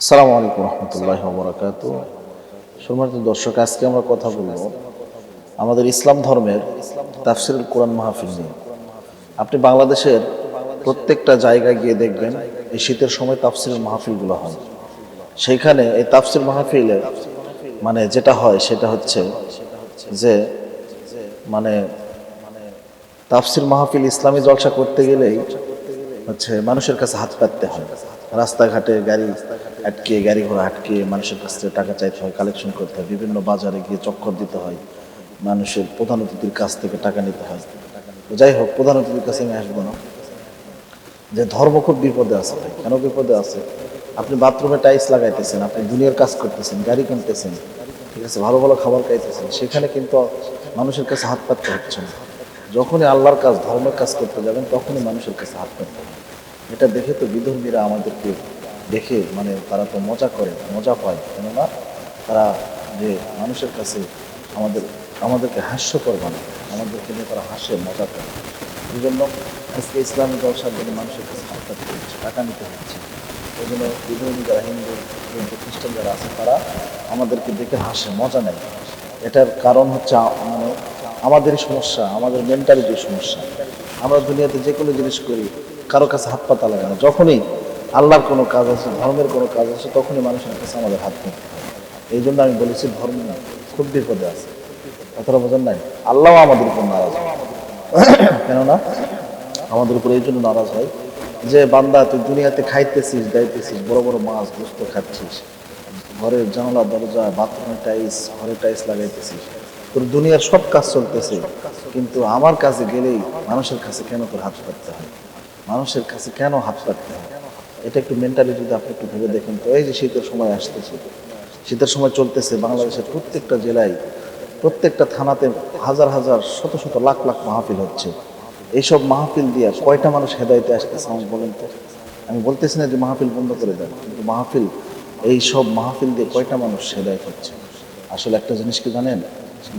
সালামু আলাইকুম রহমতুল্লাহ বরাকাত। সম্মানিত দর্শক, আজকে আমরা কথা বলব আমাদের ইসলাম ধর্মের তাফসিরুল কোরআন মাহফিল নিয়ে। আপনি বাংলাদেশের প্রত্যেকটা জায়গায় গিয়ে দেখবেন এই শীতের সময় তাফসিরের মাহফিলগুলো হয়। সেইখানে এই তাফসির মাহফিলে মানে যেটা হয়, সেটা হচ্ছে যে মানে তাফসির মাহফিল ইসলামী জলসা করতে গেলেই হচ্ছে মানুষের কাছে হাত পাততে হয়। রাস্তাঘাটে গাড়ি আটকে, গাড়ি ঘোড়া আটকে মানুষের কাছ থেকে টাকা চাইতে হয় কালেকশন করতে হয়, বিভিন্ন বাজারে গিয়ে চক্কর দিতে হয়, মানুষের প্রধান অতিথির কাছ থেকে টাকা নিতে হয়। যাই হোক, প্রধান অতিথির কাছে আমি আসব না। যে ধর্ম খুব বিপদে আছে ভাই। কেন বিপদে আছে? আপনি বাথরুমে টাইলস লাগাইতেছেন, আপনি দুনিয়ার কাজ করতেছেন, গাড়ি কিনতেছেন, ঠিক আছে, ভালো ভালো খাবার খাইতেছেন, সেখানে কিন্তু মানুষের কাছে হাত পাততে হচ্ছে না। যখনই আল্লাহর কাজ, ধর্মের কাজ করতে যাবেন, তখনই মানুষের কাছে হাত পাততে হবে। এটা দেখে তো বিধর্মীরা আমাদেরকে দেখে মানে তারা তো মজা করে, মজা পায়। কেননা তারা যে মানুষের কাছে আমাদের, আমাদেরকে হাস্যকর বানায়, আমাদেরকে নিয়ে তারা হাসে, মজা করে। এই জন্য আজকে ইসলামী ব্যবসার জন্য মানুষের কাছে হাত পাততে হচ্ছে, টাকা নিতে হচ্ছে। ওই জন্য বিধর্মী যারা, হিন্দু হিন্দু খ্রিস্টান যারা আছে, তারা আমাদেরকে দেখে হাসে, মজা নেয়। এটার কারণ হচ্ছে মানে আমাদেরই সমস্যা, আমাদের মেন্টালিটির সমস্যা। আমরা দুনিয়াতে যে কোনো জিনিস করি কারও কাছে হাত পাতা লাগে না। যখনই আল্লাহর কোনো কাজ আছে, ধর্মের কোনো কাজ আছে, তখনই মানুষের কাছে আমাদের হাত পাতে এই জন্য আমি বলেছি, ধর্ম না, খুব বিপদে আছে। কথাটা বোঝেন নাই? আল্লাহ আমাদের উপর নারাজ হয়। কেননা, আমাদের উপর এই জন্য নারাজ হয় যে, বান্দা, তুই দুনিয়াতে খাইতেছিস দাইতেছিস বড় বড় মাছ, গোস্ত খাচ্ছিস ঘরের জানলা, দরজা বাথরুমের টাইলস ঘরের টাইলস লাগাইতেছিস, তোর দুনিয়ার সব কাজ চলতেছে। কিন্তু আমার কাছে গেলেই মানুষের কাছে কেন তোর হাত পাততে হয়? মানুষের কাছে কেন হাত রাখতে হয় এটা একটু মেন্টালিটি যদি আপনি একটু ভেবে দেখেন তো, এই যে শীতের সময় আসতেছে, শীতের সময় চলতেছে বাংলাদেশের প্রত্যেকটা জেলায়, প্রত্যেকটা থানাতে হাজার হাজার, শত শত লাখ লাখ মাহফিল হচ্ছে। এইসব মাহফিল দিয়ে কয়টা মানুষ হেদায়তে আসতেছে আমি বলেন তো? আমি বলতেছি না যে মাহফিল বন্ধ করে দেন, কিন্তু মাহফিল এই সব মাহফিল দিয়ে কয়টা মানুষ হেদায়ত হচ্ছে? আসলে একটা জিনিস কি জানেন?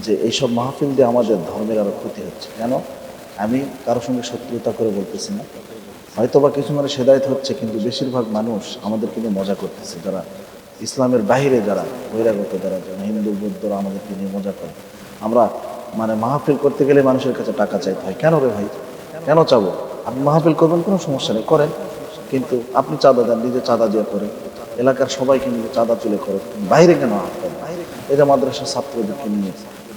যে এইসব মাহফিল দিয়ে আমাদের ধর্মের আরও ক্ষতি হচ্ছে। কেন? আমি কারোর সঙ্গে শত্রুতা করে বলতেছি না। হয়তো বা কিছু মানুষ হেদায়ত হচ্ছে, কিন্তু বেশিরভাগ মানুষ আমাদের কিন্তু মজা করতেছে। যারা ইসলামের বাইরে যারা, বহিরাগত যারা যারা হিন্দু, বৌদ্ধরা আমাদেরকে নিয়ে মজা করে। আমরা মানে মাহফিল করতে গেলে মানুষের কাছে টাকা চাইতে হয়। কেন রে ভাই? কেন চাবো? আপনি মাহফিল করবেন, কোনো সমস্যা নেই, করেন। কিন্তু আপনি চাঁদা দেন, নিজে চাঁদা দিয়ে করেন। এলাকার সবাইকে নিয়ে চাঁদা তুলে করে বাইরে কেন করেন এটা মাদ্রাসার ছাত্রদেরকে নিয়ে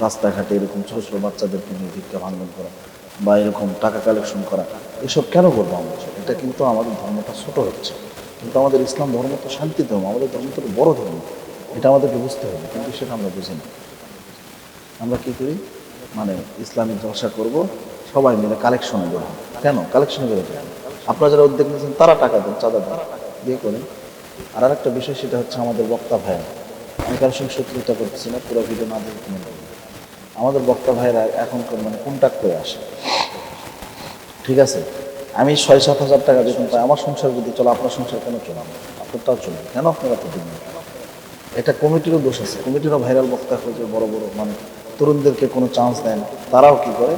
রাস্তাঘাটে এরকম ছোটো ছোটো বাচ্চাদেরকে নিয়ে ভিক্ষা ভাঙন করা। বা এরকম টাকা কালেকশন করা, এসব কেন করব আমরা? এটা কিন্তু আমাদের ধর্মটা ছোট হচ্ছে। কিন্তু আমাদের ইসলাম ধর্ম তো শান্তি ধর্ম, আমাদের ধর্ম তো বড় ধর্ম। এটা আমাদেরকে বুঝতে হবে, কিন্তু সেটা আমরা বুঝি না। আমরা কী করি? মানে ইসলামিক জলসা করব, সবাই মিলে কালেকশন বেরো কেন? কালেকশনে বেরো কেন? আপনারা যারা উদ্যোগ নিয়েছেন, তারা টাকা দেন, চাঁদা দেন দিয়ে করেন। আর আরেকটা বিষয়, সেটা হচ্ছে আমাদের বক্তা ভাইয়া আমি কারোর সঙ্গে শত্রুতা করতেছি না, পুরো ভিডিও না দেখে আমাদের বক্তা ভাইরা এখন মানে কন্ট্যাক্ট করে আসে। ঠিক আছে? আমি ছয় সাত হাজার টাকা বেতন পাই, আমার সংসার যদি চলে, আপনার সংসার কেন চলে আপনারটাও চলবে কেন আপনারা তো দিন? এটা কমিটিরও দোষ আছে। কমিটিরও ভাইরাল বক্তা খোঁজে বড় বড় মানে তরুণদেরকে কোনো চান্স দেয় না। তারাও কি করে?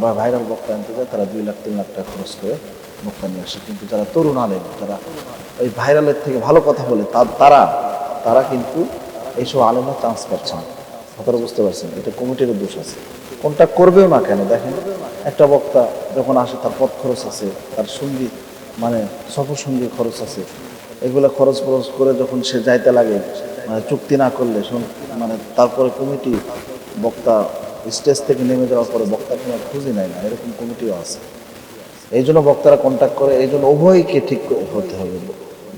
বা ভাইরাল বক্তা আনতে যায়, তারা দুই লাখ, তিন লাখ টাকা খরচ করে বক্তা নিয়ে আসে। কিন্তু যারা তরুণ আলেন তারা ওই ভাইরালের থেকে ভালো কথা বলে তারা তারা কিন্তু এইসব আলেমরা চান্স পাচ্ছে না। কথাটা বুঝতে পারছেন, এটা কমিটির দোষ আছে। কোনটা করবেও না কেন? দেখেন, একটা বক্তা যখন আসে, তার পথ খরচ আছে, তার সঙ্গী মানে সফর সঙ্গী খরচ আছে। এগুলো খরচ খরচ করে যখন সে যাইতে লাগে মানে চুক্তি না করলে মানে তারপরে কমিটি বক্তা স্টেজ থেকে নেমে যাওয়ার পরে বক্তা কোনো খুঁজে নেয় না, এরকম কমিটিও আছে। এই জন্য বক্তারা কন্ট্যাক্ট করে, এই জন্য উভয়কে ঠিক হতে হবে।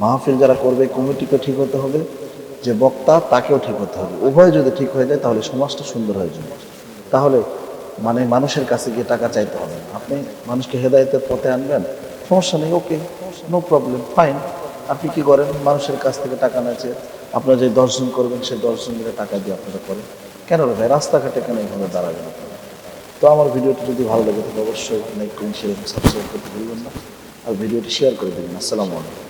মাহফিল যারা করবে, কমিটিকে ঠিক হতে হবে। যে বক্তা, তাকেও ঠিক হতে হবে। উভয় যদি ঠিক হয়ে যায়, তাহলে সমাজটা সুন্দর হয়ে যাবে। তাহলে মানে মানুষের কাছে গিয়ে টাকা চাইতে হবে আপনি মানুষকে হেদায়তের পথে আনবেন, সমস্যা নেই ওকে নো প্রবলেম ফাইন আপনি কি করেন? মানুষের কাছ থেকে টাকা নেছে আপনারা যে দর্শন করবেন, সেই দর্শন মিলে টাকা দিয়ে আপনারা করেন। কেন রে ভাই, রাস্তাঘাটে কেন এইভাবে দাঁড়াবেন তো আমার ভিডিওটি যদি ভালো লাগে তাহলে অবশ্যই লাইক করুন শেয়ার সাবস্ক্রাইব করতে ভুলবেন না। আর ভিডিওটি শেয়ার করে দেবেন। আসসালামু আলাইকুম।